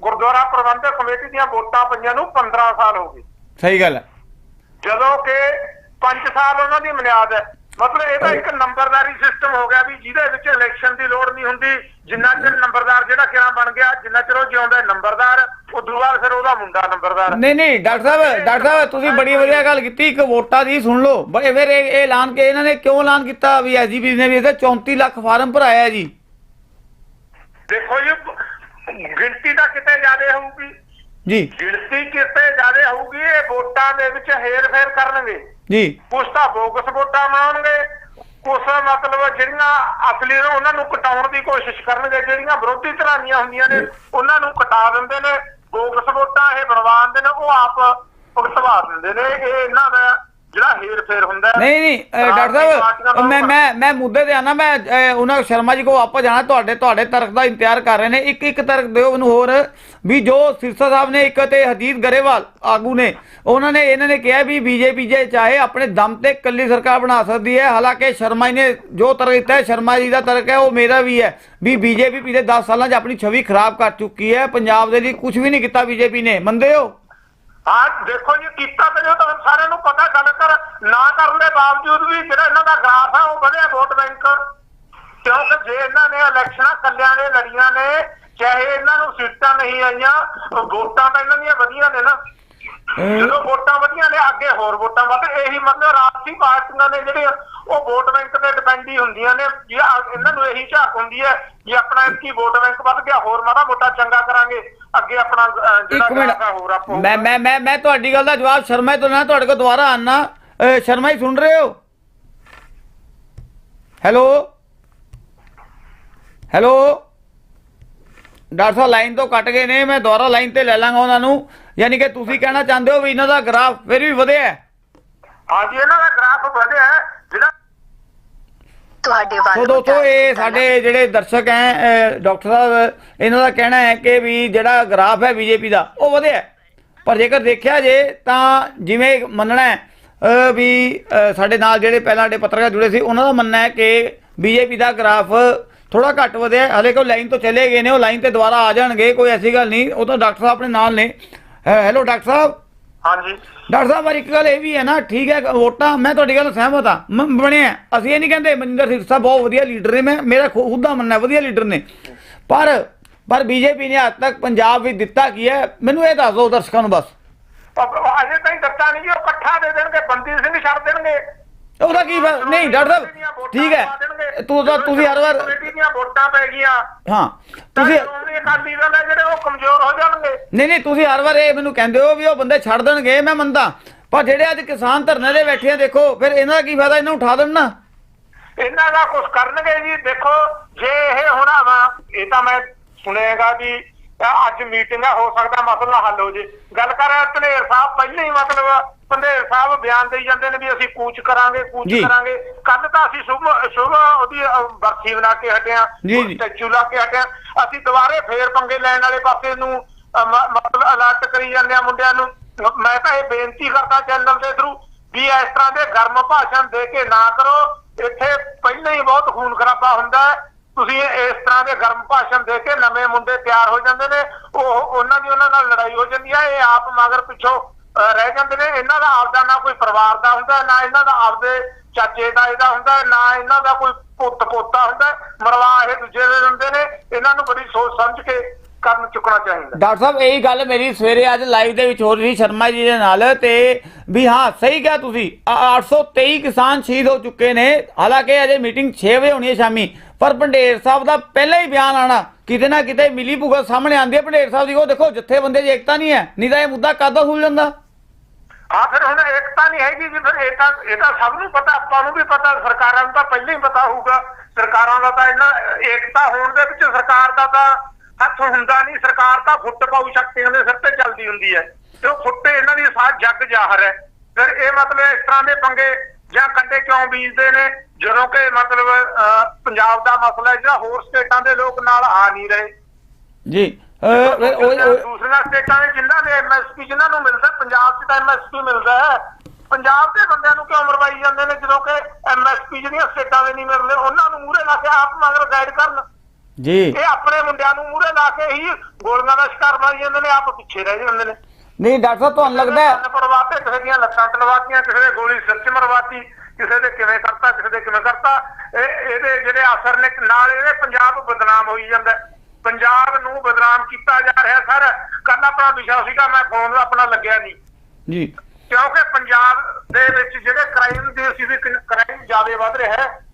ਗੁਰਦੁਆਰਾ ਪ੍ਰਬੰਧਕ ਕਮੇਟੀ ਦੀਆਂ ਵੋਟਾਂ ਪਈਆਂ ਨੂੰ 15 ਸਾਲ ਹੋ ਗਏ। ਸਹੀ ਗੱਲ ਹੈ। ਜਦੋਂ ਕਿ 5 ਸਾਲ ਉਹਨਾਂ ਦੀ ਮਿਆਦ ਹੈ। ਮਤਲਬ ਇਹਦਾ ਇੱਕ ਨੰਬਰਦਾਰੀ ਸਿਸਟਮ ਹੋ ਗਿਆ ਵੀ ਜਿਹਦੇ ਵਿੱਚ ਇਲੈਕਸ਼ਨ ਦੀ ਲੋੜ ਨਹੀਂ ਹੁੰਦੀ ਜਿੰਨਾ ਚਿਰ ਨੰਬਰਦਾਰ ਜਿਹੜਾ ਕਿਰਾਂ ਬਣ ਗਿਆ ਜਿੰਨਾ ਚਿਰ ਉਹ ਜਿਉਂਦਾ ਨੰਬਰਦਾਰ ਉਦੋਂ ਬਾਅਦ ਫਿਰ ਉਹਦਾ ਮੁੰਡਾ ਨੰਬਰਦਾਰ। ਨਹੀਂ ਨਹੀਂ ਡਾਕਟਰ ਸਾਹਿਬ ਡਾਕਟਰ ਸਾਹਿਬ ਤੁਸੀਂ ਬੜੀ ਵਧੀਆ ਗੱਲ ਕੀਤੀ ਇੱਕ ਵੋਟਾਂ ਦੀ ਸੁਣ ਲਓ। ਬੜੇ ਫਿਰ ਇਹ ਇਹ ਐਲਾਨ ਕੇ ਇਹਨਾਂ ਨੇ ਕਿਉਂ ਐਲਾਨ ਕੀਤਾ ਵੀ ਐਸਜੀਪੀ ਨੇ ਵੀ ਇਹਦੇ 34 ਲੱਖ ਫਾਰਮ ਭਰਾਇਆ ਜੀ? ਦੇਖੋ ਜੀ ਗਿਣਤੀ ਤਾਂ ਕਿਤੇ ਜ਼ਿਆਦਾ ਹੋਊਗੀ। ਜੀ। ਗਿਣਤੀ ਕਿਤੇ ਜ਼ਿਆਦਾ ਹੋਊਗੀ ਇਹ ਵੋਟਾਂ ਦੇ ਵਿੱਚ ਹੇਰ ਫੇਰ ਕਰਨਗੇ। ਜੀ। ਕੁਛ ਤਾਂ ਬੋਗਸ ਵੋਟਾਂ ਬਣਾਉਣਗੇ ਕੁਛ ਮਤਲਬ ਜਿਹੜੀਆਂ ਅਸਲੀ ਨੇ ਉਹਨਾਂ ਨੂੰ ਕਟਾਉਣ ਦੀ ਕੋਸ਼ਿਸ਼ ਕਰਨਗੇ। ਜਿਹੜੀਆਂ ਵਿਰੋਧੀ ਧਿਰਾਂ ਦੀਆਂ ਹੁੰਦੀਆਂ ਨੇ ਉਹਨਾਂ ਨੂੰ ਕਟਾ ਦਿੰਦੇ ਨੇ। ਬੋਗਸ ਵੋਟਾਂ ਇਹ ਬਣਵਾ ਦਿੰਦੇ ਨੇ ਉਹ ਆਪ ਭੁਗਤਵਾ ਦਿੰਦੇ ਨੇ। ਇਹ ਇਹਨਾਂ ਦਾ ਜਿਹੜਾ ਹੇਰ ਫੇਰ ਹੁੰਦਾ। ਨਹੀਂ ਨਹੀਂ ਡਾਕਟਰ ਸਾਹਿਬ ਮੈਂ ਮੈਂ ਮੈਂ ਮੁੱਦੇ ਤੇ ਆਣਾ ਮੈਂ ਉਹਨਾਂ ਸ਼ਰਮਾ ਜੀ ਕੋ ਵਾਪਸ ਜਾਣਾ ਤੁਹਾਡੇ ਤੁਹਾਡੇ ਤਰਕ ਦਾ ਇੰਤਜ਼ਾਰ ਕਰ ਰਹੇ ਨੇ। ਇੱਕ ਇੱਕ ਤਰਕ ਦਿਓ ਮੈਨੂੰ ਹੋਰ ਵੀ ਜੋ ਸਿਰਸਾ ਸਾਹਿਬ ਨੇ ਇੱਕ ਤੇ ਹਜੀਤ ਗਰੇਵਾਲ ਆਗੂ ਨੇ ਉਹਨਾਂ ਨੇ ਇਹਨਾਂ ਨੇ ਕਿਹਾ ਵੀ ਬੀਜੇਪੀ ਜੇ ਚਾਹੇ ਆਪਣੇ ਦਮ ਤੇ ਇਕੱਲੀ ਸਰਕਾਰ ਬਣਾ ਸਕਦੀ ਹੈ। ਹਾਲਾਂਕਿ ਸ਼ਰਮਾ ਜੀ ਨੇ ਜੋ ਤਰਕ ਦਿੱਤਾ ਹੈ ਸ਼ਰਮਾ ਜੀ ਦਾ ਤਰਕ ਹੈ ਉਹ ਮੇਰਾ ਵੀ ਹੈ ਵੀ ਬੀਜੇਪੀ ਪਿਛਲੇ 10 ਸਾਲਾਂ 'ਚ ਆਪਣੀ ਛਵੀ ਖਰਾਬ ਕਰ ਚੁੱਕੀ ਹੈ। ਪੰਜਾਬ ਦੇ ਲਈ ਕੁਝ ਵੀ ਨਹੀਂ ਕੀਤਾ ਬੀਜੇਪੀ ਨੇ। ਮੰਨਦੇ ਹੋ? ਹਾਂ, ਦੇਖੋ ਜੀ, ਕੀਤਾ ਤੇ ਜੋ ਤਾਂ ਸਾਰਿਆਂ ਨੂੰ ਪਤਾ, ਗੱਲ ਕਰ, ਨਾ ਕਰਨ ਦੇ ਬਾਵਜੂਦ ਵੀ ਜਿਹੜਾ ਇਹਨਾਂ ਦਾ ਗ੍ਰਾਫ ਆ, ਉਹ ਵਧਿਆ ਵੋਟ ਬੈਂਕ। ਕਿਉਂਕਿ ਜੇ ਇਹਨਾਂ ਨੇ ਇਲੈਕਸ਼ਨਾਂ ਕੱਲਿਆਂ ਨੇ ਲੜੀਆਂ ਨੇ, ਚਾਹੇ ਇਹਨਾਂ ਨੂੰ ਸੀਟਾਂ ਨਹੀਂ ਆਈਆਂ, ਵੋਟਾਂ ਤਾਂ ਇਹਨਾਂ ਦੀਆਂ ਵਧੀਆਂ ਨੇ ਨਾ। ਜਦੋਂ ਵੋਟਾਂ ਵਧੀਆਂ ਨੇ ਅੱਗੇ ਹੋਰ ਵੋਟਾਂ ਵੱਧ ਇਹੀ ਮਤਲਬ ਰਾਸ਼ਟਰੀ ਪਾਰਟੀਆਂ ਨੇ ਜਿਹੜੇ ਉਹ ਵੋਟ ਬੈਂਕ ਤੇ ਡਿਪੈਂਡ ਹੀ ਹੁੰਦੀਆਂ ਨੇ। ਜੇ ਇਹਨਾਂ ਨੂੰ ਇਹੀ ਝਾਕ ਹੁੰਦੀ ਹੈ ਕਿ ਆਪਣਾ ਕੀ ਵੋਟ ਬੈਂਕ ਵੱਧ ਗਿਆ ਹੋਰ ਮਾੜਾ ਮੋਟਾ ਚੰਗਾ ਕਰਾਂਗੇ। ਅੱਗੇ ਆਪਣਾ ਜਿਹੜਾ ਇੱਕ ਹੈ ਹੋਰ ਆਪੋ ਮੈਂ ਮੈਂ ਮੈਂ ਮੈਂ ਤੁਹਾਡੀ ਗੱਲ ਦਾ ਜਵਾਬ ਸ਼ਰਮਾ ਜੀ ਤੋਂ ਲੈਣਾ ਤੁਹਾਡੇ ਕੋਲ ਦੁਬਾਰਾ ਆਨਾ। ਅ, ਸ਼ਰਮਾ ਜੀ ਸੁਣ ਰਹੇ ਹੋ? ਹੈਲੋ? ਹੈਲੋ? ਡਾਕਟਰ ਸਾਹਿਬ ਲਾਈਨ ਤੋਂ ਕੱਟ ਗਏ ਨੇ ਮੈਂ ਦੁਬਾਰਾ ਲਾਈਨ ਤੇ ਲੈ ਲਾਂਗਾ ਉਹਨਾਂ ਨੂੰ। ਯਾਨੀ ਕਿ ਤੁਸੀਂ ਕਹਿਣਾ ਚਾਹੁੰਦੇ ਹੋ ਵੀ ਇਹਨਾਂ ਦਾ ਗ੍ਰਾਫ ਫਿਰ ਵੀ ਵਧਿਆ ਹੈ ਹਾਂਜੀ ਇਹਨਾਂ ਦਾ ਗ੍ਰਾਫ ਵਧਿਆ ਹੈ, ਜਿਹੜਾ ਤੁਹਾਡੇ ਸੋ ਵੱਲ ਦੋਸਤੋ ਇਹ ਸਾਡੇ ਜਿਹੜੇ ਦਰਸ਼ਕ ਹੈ ਡਾਕਟਰ ਸਾਹਿਬ ਇਹਨਾਂ ਦਾ ਕਹਿਣਾ ਹੈ ਕਿ ਵੀ ਜਿਹੜਾ ਗ੍ਰਾਫ ਹੈ ਬੀਜੇਪੀ ਦਾ ਉਹ ਵਧਿਆ ਹੈ। ਪਰ ਜੇਕਰ ਦੇਖਿਆ ਜੇ ਤਾਂ ਜਿਵੇਂ ਮੰਨਣਾ ਹੈ ਵੀ ਸਾਡੇ ਨਾਲ ਜਿਹੜੇ ਪਹਿਲਾਂ ਸਾਡੇ ਪੱਤਰਕਾਰ ਜੁੜੇ ਸੀ ਉਹਨਾਂ ਦਾ ਮੰਨਣਾ ਹੈ ਕਿ ਬੀਜੇਪੀ ਦਾ ਗ੍ਰਾਫ ਥੋੜਾ ਘੱਟ ਵਧਿਆ ਹੈ। ਹਾਲੇ ਕਿ ਲਾਈਨ ਤੋਂ ਚਲੇ ਗਏ ਨੇ ਉਹ ਲਾਈਨ ਤੇ ਦੁਬਾਰਾ ਆ ਜਾਣਗੇ ਕੋਈ ਐਸੀ ਗੱਲ ਨਹੀਂ ਉਹ ਤਾਂ ਡਾਕਟਰ ਸਾਹਿਬ ਆਪਣੇ ਨਾਲ ਨੇ ਹੈਲੋ ਡਾਕਟਰ ਸਾਹਿਬ? ਹਾਂਜੀ। ਡਾਕਟਰ ਸਾਹਿਬ ਪਰ ਇੱਕ ਗੱਲ ਇਹ ਵੀ ਹੈ ਨਾ ਠੀਕ ਹੈ ਵੋਟਾਂ ਮੈਂ ਤੁਹਾਡੀ ਗੱਲ ਨਾਲ ਸਹਿਮਤ ਮ- ਬਣਿਆ ਅਸੀਂ ਇਹ ਨਹੀਂ ਕਹਿੰਦੇ ਮਨਿੰਦਰ ਸਿੰਘ ਸਾਹਿਬ ਬਹੁਤ ਵਧੀਆ ਲੀਡਰ ਨੇ ਮੈਂ ਮੇਰਾ ਖੁਦ ਦਾ ਮੰਨਣਾ ਵਧੀਆ ਲੀਡਰ ਨੇ। ਪਰ ਪਰ ਬੀਜੇਪੀ ਨੇ ਅੱਜ ਤੱਕ ਪੰਜਾਬ ਵਿੱਚ ਦਿੱਤਾ ਕੀ ਹੈ? ਮੈਨੂੰ ਇਹ ਦੱਸ ਦਿਓ ਦਰਸ਼ਕਾਂ ਨੂੰ ਬਸ। ਅਜੇ ਤਾਈਂ ਦਿੱਤਾ ਨਹੀਂ ਜੀ ਉਹ ਇਕੱਠਾ ਦੇ ਦੇਣਗੇ ਬੰਦੀ ਸਿੰਘ ਛੱਡ ਦੇਣਗੇ। ਉਹਦਾ ਕੀ? ਨਹੀਂ ਡਾਕਟਰ ਸਾਹਿਬ ਠੀਕ ਹੈ। ਤੂੰ ਤਾਂ ਤੁਸੀਂ ਹਰ ਵਾਰ ਕਮੇਟੀ ਦੀਆਂ ਵੋਟਾਂ ਪੈ ਗਈਆਂ। ਹਾਂ ਤੁਸੀਂ ਅਕਾਲੀ ਦਲ ਜਿਹੜੇ ਉਹ ਕਮਜ਼ੋਰ ਹੋ ਜਾਣਗੇ। ਨਹੀਂ ਨਹੀਂ ਤੁਸੀਂ ਹਰ ਵਾਰ ਇਹ ਮੈਨੂੰ ਕਹਿੰਦੇ ਹੋ ਵੀ ਉਹ ਬੰਦੇ ਛੱਡ ਦੇਣਗੇ ਮੈਂ ਮੰਨਦਾ। ਪਰ ਜਿਹੜੇ ਅੱਜ ਕਿਸਾਨ ਧਰਨੇ ਦੇ ਬੈਠੇ ਆ ਦੇਖੋ ਫਿਰ ਇਹਨਾਂ ਦਾ ਕੀ ਫਾਇਦਾ ਇਹਨਾਂ ਨੂੰ ਉਠਾ ਦੇਣ ਨਾ? ਇਹਨਾਂ ਦਾ ਕੁਝ ਕਰਨਗੇ ਜੀ ਦੇਖੋ ਜੇ ਇਹ ਹੋਣਾ ਵਾ ਇਹ ਤਾਂ ਮੈਂ ਸੁਣੇਗਾ ਵੀ ਅੱਜ ਮੀਟਿੰਗ ਆ ਹੋ ਸਕਦਾ ਮਸਲਾ ਹੱਲ ਹੋ ਜੇ। ਗੱਲ ਕਰ ਧਨੇਰ ਸਾਹਿਬ ਪਹਿਲਾਂ ਹੀ ਮਤਲਬ ਧਨੇਰ ਸਾਹਿਬ ਬਿਆਨ ਦੇਈ ਜਾਂਦੇ ਨੇ ਵੀ ਅਸੀਂ ਕੂਚ ਕਰਾਂਗੇ ਕੂਚ। ਕਰਾਂਗੇ। ਕੱਲ ਤਾਂ ਅਸੀਂ ਸ਼ੁਭ ਸ਼ੁਭ ਉਹਦੀ ਬਰਸੀ ਬਣਾ ਕੇ ਹਟਿਆ। ਸਟੈਚੂ ਲਾ ਕੇ ਹਟਿਆ ਅਸੀਂ ਦੁਬਾਰੇ ਫੇਰ ਪੰਗੇ ਲੈਣ ਵਾਲੇ ਪਾਸੇ ਨੂੰ ਮਤਲਬ ਅਲਰਟ ਕਰੀ ਜਾਂਦੇ ਆ ਮੁੰਡਿਆਂ ਨੂੰ। ਮੈਂ ਤਾਂ ਇਹ ਬੇਨਤੀ ਕਰਦਾ ਚੈਨਲ ਦੇ ਥਰੂ ਵੀ ਇਸ ਤਰ੍ਹਾਂ ਦੇ ਗਰਮ ਭਾਸ਼ਣ ਦੇ ਕੇ ਨਾ ਕਰੋ। ਇੱਥੇ ਪਹਿਲਾਂ ਹੀ ਬਹੁਤ ਖੂਨ ਖਰਾਬਾ ਹੁੰਦਾ ਤੁਸੀਂ ਇਸ ਤਰ੍ਹਾਂ ਦੇ ਗਰਮ ਭਾਸ਼ਣ ਦੇ ਕੇ ਨਵੇਂ ਮੁੰਡੇ ਤਿਆਰ ਹੋ ਜਾਂਦੇ ਨੇ। ਉਹ, ਉਹਨਾਂ ਦੀ ਉਹਨਾਂ ਨਾਲ ਲੜਾਈ ਹੋ ਜਾਂਦੀ ਹੈ। ਇਹ ਆਪ ਮਗਰ ਪਿੱਛੋਂ ਰਹਿ ਜਾਂਦੇ ਨੇ। ਇਹਨਾਂ ਦਾ ਆਪਦਾ ਨਾ ਕੋਈ ਪਰਿਵਾਰ ਦਾ ਹੁੰਦਾ, ਨਾ ਇਹਨਾਂ ਦਾ ਆਪਦੇ ਚਾਚੇ ਦਾ ਇਹਦਾ ਹੁੰਦਾ, ਨਾ ਇਹਨਾਂ ਦਾ ਕੋਈ ਪੁੱਤ ਪੋਤਾ ਹੁੰਦਾ। ਮਰਵਾ ਇਹ ਦੂਜੇ ਦੇ ਦਿੰਦੇ ਨੇ। ਇਹਨਾਂ ਨੂੰ ਬੜੀ ਸੋਚ ਸਮਝ ਕੇ ਕਦਮ ਚੁੱਕਣਾ ਚਾਹੀਦਾ ਡਾਕਟਰ ਸਾਹਿਬ ਇਹੀ ਗੱਲ ਮੇਰੀ ਸਵੇਰੇ ਅੱਜ ਲਾਈਵ ਦੇ ਵਿੱਚ ਹੋ ਰਹੀ ਸੀ ਸ਼ਰਮਾ ਜੀ ਦੇ ਨਾਲ ਤੇ ਵੀ ਹਾਂ ਸਹੀ ਕਿਹਾ ਤੁਸੀਂ। ਆ- 823 ਕਿਸਾਨ ਸ਼ਹੀਦ ਹੋ ਚੁੱਕੇ ਨੇ। ਹਾਲਾਂਕਿ ਅਜੇ ਮੀਟਿੰਗ 6 ਵਜੇ ਹੋਣੀ ਹੈ ਸ਼ਾਮੀ। ਪਰ ਭੰਡੇਰ ਸਾਹਿਬ ਦਾ ਪਹਿਲਾਂ ਹੀ ਬਿਆਨ ਆਣਾ ਕਿਤੇ ਨਾ ਕਿਤੇ ਮਿਲੀ ਭੁਗਤ ਸਾਹਮਣੇ ਆਂਦੀ ਹੈ। ਭੰਡੇਰ ਸਾਹਿਬ ਦੀ ਉਹ ਦੇਖੋ ਜਿੱਥੇ ਬੰਦੇ 'ਚ ਏਕਤਾ ਨਹੀਂ ਹੈ। ਨਹੀਂ ਤਾਂ ਇਹ ਮੁੱਦਾ ਕਾਦਾ ਸੁਲ ਜਾਂਦਾ ਹਾਂ ਫਿਰ ਹੁਣ ਏਕਤਾ ਨਹੀਂ ਹੈਗੀ ਜੀ ਫਿਰ ਇਹ ਤਾਂ ਇਹ ਤਾਂ ਸਭ ਨੂੰ ਪਤਾ ਆਪਾਂ ਨੂੰ ਵੀ ਪਤਾ ਸਰਕਾਰਾਂ ਨੂੰ ਤਾਂ ਪਹਿਲਾਂ ਹੀ ਪਤਾ ਹੋਊਗਾ। ਸਰਕਾਰਾਂ ਦਾ ਤਾਂ ਇਹਨਾਂ ਏਕਤਾ ਹੋਣ ਦੇ ਵਿੱਚ ਸਰਕਾਰ ਦਾ ਤਾਂ ਹੱਥ ਹੁੰਦਾ ਨਹੀਂ ਸਰਕਾਰ ਤਾਂ ਫੁੱਟ ਪਾਉ ਸ਼ਕਤੀਆਂ ਦੇ ਸਿਰ ਤੇ ਚੱਲਦੀ ਹੁੰਦੀ ਹੈ। ਤੇ ਉਹ ਫੁੱਟੇ ਇਹਨਾਂ ਦੀ ਸਾਥ ਜੱਗ ਜ਼ਾਹਰ ਹੈ। ਫਿਰ ਇਹ ਮਤਲਬ ਇਸ ਤਰ੍ਹਾਂ ਦੇ ਪੰਗੇ ਜਾਂ ਕੰਡੇ ਕਿਉਂ ਬੀਜਦੇ ਨੇ? ਜਦੋਂ ਕਿ ਮਤਲਬ ਪੰਜਾਬ ਦਾ ਮਸਲਾ ਜਿਹੜਾ ਹੋਰ ਸਟੇਟਾਂ ਦੇ ਲੋਕ ਨਾਲ ਆ ਨਹੀਂ ਰਹੇ। ਜੀ ਦੂਸਰੀਆਂ ਸਟੇਟਾਂ ਦੇ ਜਿਨ੍ਹਾਂ ਦੇ ਐਮਐਸਪੀ ਜਿਨ੍ਹਾਂ ਨੂੰ ਮਿਲਦਾ ਪੰਜਾਬ 'ਚ ਤਾਂ ਐਮਐਸਪੀ ਮਿਲਦਾ ਹੈ। ਪੰਜਾਬ ਦੇ ਬੰਦਿਆਂ ਨੂੰ ਕਿਉਂ ਮਰਵਾਈ ਜਾਂਦੇ ਨੇ ਜਦੋਂ ਕਿ ਐਮਐਸਪੀ ਜਿਹੜੀਆਂ ਸਟੇਟਾਂ ਦੇ ਨਹੀਂ ਮਿਲਦੇ ਉਹਨਾਂ ਨੂੰ ਮੂਹਰੇ ਲਾ ਕੇ ਆਪ ਮਗਰ ਗਾਈਡ ਕਰਨ। ਜੀ। ਇਹ ਆਪਣੇ ਮੁੰਡਿਆਂ ਨੂੰ ਮੂਹਰੇ ਲਾ ਕੇ ਹੀ ਗੋਲੀਆਂ ਦਾ ਸ਼ਿਕਾਰ ਬਣ ਜਾਂਦੇ ਨੇ ਆਪ ਪਿੱਛੇ ਰਹਿ ਜਾਂਦੇ ਨੇ। ਨਹੀਂ ਡਾਕਟਰ ਸਾਹਿਬ ਤੁਹਾਨੂੰ ਲੱਗਦਾ ਹੈ ਕੰਨ ਪੜਵਾਤੇ ਕਿਸੇ ਦੀਆਂ ਲੱਤਾਂ ਤਲਵਾਤੀਆਂ ਕਿਸੇ ਦੇ ਗੋਲੀ ਸਿਰ 'ਚ ਮਰਵਾਤੀ ਕਿਸੇ ਦੇ ਕਿਵੇਂ ਕਰਤਾ ਕਿਸੇ ਦੇ ਕਿਵੇਂ ਕਰਤਾ। ਇਹ ਇਹਦੇ ਜਿਹੜੇ ਅਸਰ ਨੇ ਨਾਲ ਇਹਦੇ ਪੰਜਾਬ ਬਦਨਾਮ ਹੋਈ ਜਾਂਦਾ ਹੈ। ਪੰਜਾਬ ਨੂੰ ਬਦਨਾਮ ਕੀਤਾ ਜਾ ਰਿਹਾ ਸਰ। ਕੱਲ ਆਪਣਾ ਵਿਸ਼ਾ ਸੀਗਾ ਮੈਂ ਫੋਨ ਆਪਣਾ ਲੱਗਿਆ ਨਹੀਂ। ਜੀ। ਕਿਉਂਕਿ ਪੰਜਾਬ ਦੇ ਵਿੱਚ ਜਿਹੜੇ ਕ੍ਰਾਈਮ ਦੇ ਸੀ ਵੀ ਕ੍ਰਾਈਮ ਜ਼ਿਆਦਾ ਵੱਧ ਰਿਹਾ ਹੈ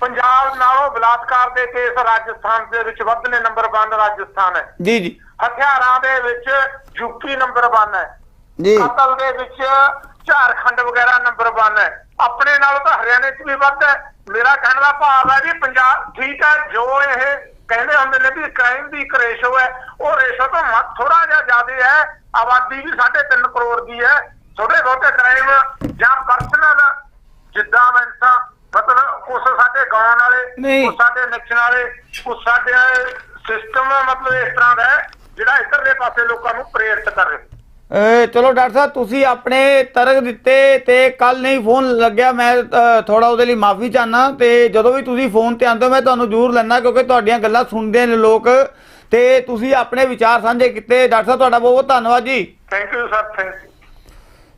ਪੰਜਾਬ ਨਾਲੋਂ ਬਲਾਤਕਾਰ ਦੇ ਕੇਸ ਰਾਜਸਥਾਨ ਦੇ ਵਿੱਚ ਵੱਧ ਨੇ ਨੰਬਰ 1 ਰਾਜਸਥਾਨ ਹੈ। ਜੀ ਜੀ। ਹਥਿਆਰਾਂ ਦੇ ਵਿੱਚ ਯੂਪੀ ਨੰਬਰ 1 ਹੈ। ਜੀ। ਕਤਲ ਦੇ ਵਿੱਚ ਝਾਰਖੰਡ ਵਗੈਰਾ ਨੰਬਰ 1 ਹੈ। ਆਪਣੇ ਨਾਲੋਂ ਤਾਂ ਹਰਿਆਣੇ 'ਚ ਵੀ ਵੱਧ ਹੈ। ਮੇਰਾ ਕਹਿਣ ਦਾ ਭਾਵ ਹੈ ਵੀ ਪੰਜਾਬ ਠੀਕ ਹੈ ਜੋ ਇਹ ਕਹਿੰਦੇ ਹੁੰਦੇ ਨੇ ਵੀ ਕ੍ਰਾਈਮ ਦੀ ਇੱਕ ਰੇਸ਼ੋ ਹੈ ਉਹ ਰੇਸ਼ੋ ਤੋਂ ਥੋੜਾ ਜਿਹਾ ਜ਼ਿਆਦਾ ਹੈ। ਆਬਾਦੀ ਵੀ 3.5 ਕਰੋੜ ਦੀ ਹੈ। ਥੋੜੇ ਬਹੁਤੇ ਕ੍ਰਾਈਮ ਜਾਂ ਪਰਸਨਲ ਜਿੱਦਾਂ ਮੈਂਸਾ ਮਤਲਬ ਕੁਛ ਸਾਡੇ ਗਾਉਣ ਵਾਲੇ ਨਹੀਂ। ਕੁਛ ਸਾਡੇ ਨੱਚਣ ਵਾਲੇ ਕੁਛ ਸਾਡੇ ਸਿਸਟਮ ਮਤਲਬ ਇਸ ਤਰ੍ਹਾਂ ਦਾ ਹੈ ਜਿਹੜਾ ਇੱਧਰਲੇ ਪਾਸੇ ਲੋਕਾਂ ਨੂੰ ਪ੍ਰੇਰਿਤ ਕਰ ਰਿਹਾ। ਅਹ ਚਲੋ ਡਾਕਟਰ ਸਾਹਿਬ ਤੁਸੀਂ ਆਪਣੇ ਤਰਕ ਦਿੱਤੇ ਤੇ ਕੱਲ ਨਹੀਂ ਫੋਨ ਲੱਗਿਆ ਮੈਂ ਥੋੜਾ ਉਹਦੇ ਲਈ ਮਾਫੀ ਚਾਹਨਾ ਤੇ ਜਦੋਂ ਵੀ ਤੁਸੀਂ ਫੋਨ ਤੇ ਆਉਂਦੇ ਹੋ ਮੈਂ ਤੁਹਾਨੂੰ ਜ਼ਰੂਰ ਲੈਣਾ ਕਿਉਂਕਿ ਤੁਹਾਡੀਆਂ ਗੱਲਾਂ ਸੁਣਦੇ ਨੇ ਲੋਕ ਤੇ ਤੁਸੀਂ ਆਪਣੇ ਵਿਚਾਰ ਸਾਂਝੇ ਕੀਤੇ। ਡਾਕਟਰ ਸਾਹਿਬ ਤੁਹਾਡਾ ਬਹੁਤ ਬਹੁਤ ਧੰਨਵਾਦ ਜੀ। Thank you sir thank you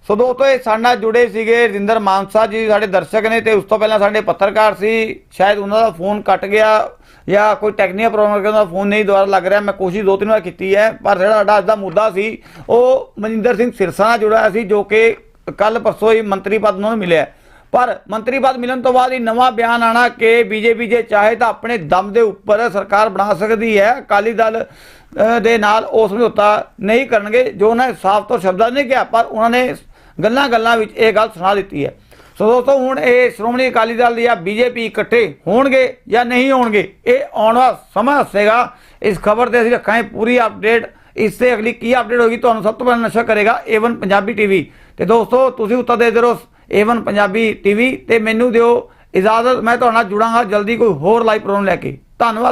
so ਦੋਸਤੋ, ਇਹ ਸਾਡੇ ਨਾਲ ਜੁੜੇ ਸੀਗੇ ਰਜਿੰਦਰ ਮਾਨਸਾ ਜੀ, ਸਾਡੇ ਦਰਸ਼ਕ ਨੇ ਤੇ ਉਸ ਤੋਂ ਪਹਿਲਾਂ ਸਾਡੇ ਪੱਤਰਕਾਰ ਸੀ। ਸ਼ਾਇਦ ਉਹਨਾਂ ਦਾ ਫੋਨ ਕੱਟ ਗਿਆ ਜਾਂ ਕੋਈ ਟੈਕਨੀਕਲ ਪ੍ਰੋਬਲਮ ਕਰਕੇ ਉਹਨਾਂ ਦਾ ਫੋਨ ਨਹੀਂ ਦੁਬਾਰਾ ਲੱਗ ਰਿਹਾ। ਮੈਂ ਕੋਸ਼ਿਸ਼ ਦੋ ਤਿੰਨ ਵਾਰ ਕੀਤੀ ਹੈ, ਪਰ ਜਿਹੜਾ ਸਾਡਾ ਅੱਜ ਦਾ ਮੁੱਦਾ ਸੀ, ਉਹ ਮਨਿੰਦਰ ਸਿੰਘ ਸਿਰਸਾ ਨਾਲ ਜੁੜਿਆ ਸੀ, ਜੋ ਕਿ ਕੱਲ ਪਰਸੋਂ ਹੀ ਮੰਤਰੀ ਪਦ ਉਹਨਾਂ ਨੂੰ ਮਿਲਿਆ। ਪਰ ਮੰਤਰੀ ਪਦ ਮਿਲਣ ਤੋਂ ਬਾਅਦ ਹੀ ਨਵਾਂ ਬਿਆਨ ਆਣਾ ਕਿ ਬੀਜੇਪੀ ਜੇ ਚਾਹੇ ਤਾਂ ਆਪਣੇ ਦਮ ਦੇ ਉੱਪਰ ਸਰਕਾਰ ਬਣਾ ਸਕਦੀ ਹੈ। ਅਕਾਲੀ ਦਲ ਦੇ ਨਾਲ ਉਹ ਸਮਝੌਤਾ ਨਹੀਂ ਕਰਨਗੇ। ਜੋ ਉਹਨਾਂ ਨੇ ਸਾਫ਼ ਤੌਰ ਸ਼ਬਦਾਂ 'ਚ ਨਹੀਂ ਕਿਹਾ, ਪਰ ਉਹਨਾਂ ਨੇ ਗੱਲਾਂ ਗੱਲਾਂ ਵਿੱਚ ਇਹ ਗੱਲ ਸੁਣਾ ਦਿੱਤੀ ਹੈ। ਸੋ ਦੋਸਤੋ, ਹੁਣ ਇਹ ਸ਼੍ਰੋਮਣੀ ਅਕਾਲੀ ਦਲ ਜਾਂ ਬੀਜੇਪੀ ਇਕੱਠੇ ਹੋਣਗੇ ਜਾਂ ਨਹੀਂ ਹੋਣਗੇ, ਇਹ ਆਉਣ ਵਾਲਾ ਸਮਾਂ ਦੱਸੇਗਾ। ਇਸ ਖਬਰ ਤੇ ਅਸੀਂ ਰੱਖਾਂਗੇ ਪੂਰੀ ਅਪਡੇਟ ਇਸ ਤੇ ਅਗਲੀ ਕੀ ਅਪਡੇਟ ਹੋਗੀ ਤੁਹਾਨੂੰ ਸਭ ਤੋਂ ਪਹਿਲਾਂ ਨਸ਼ਾ ਕਰੇਗਾ A1 ਪੰਜਾਬੀ ਟੀਵੀ ਤੇ ਦੋਸਤੋ, ਤੁਸੀਂ ਉੱਤਰ ਦੇ ਦਿਓ A1 ਪੰਜਾਬੀ ਟੀਵੀ ਤੇ ਮੈਨੂੰ ਦਿਓ ਇਜਾਜ਼ਤ। ਮੈਂ ਤੁਹਾਡੇ ਨਾਲ ਜੁੜਾਂਗਾ। ਜਲਦੀ ਕੋਈ ਹੋਰ ਲਾਈਵ ਪ੍ਰੋਗਰਾਮ ਲੈ ਕੇ। ਧੰਨਵਾਦ।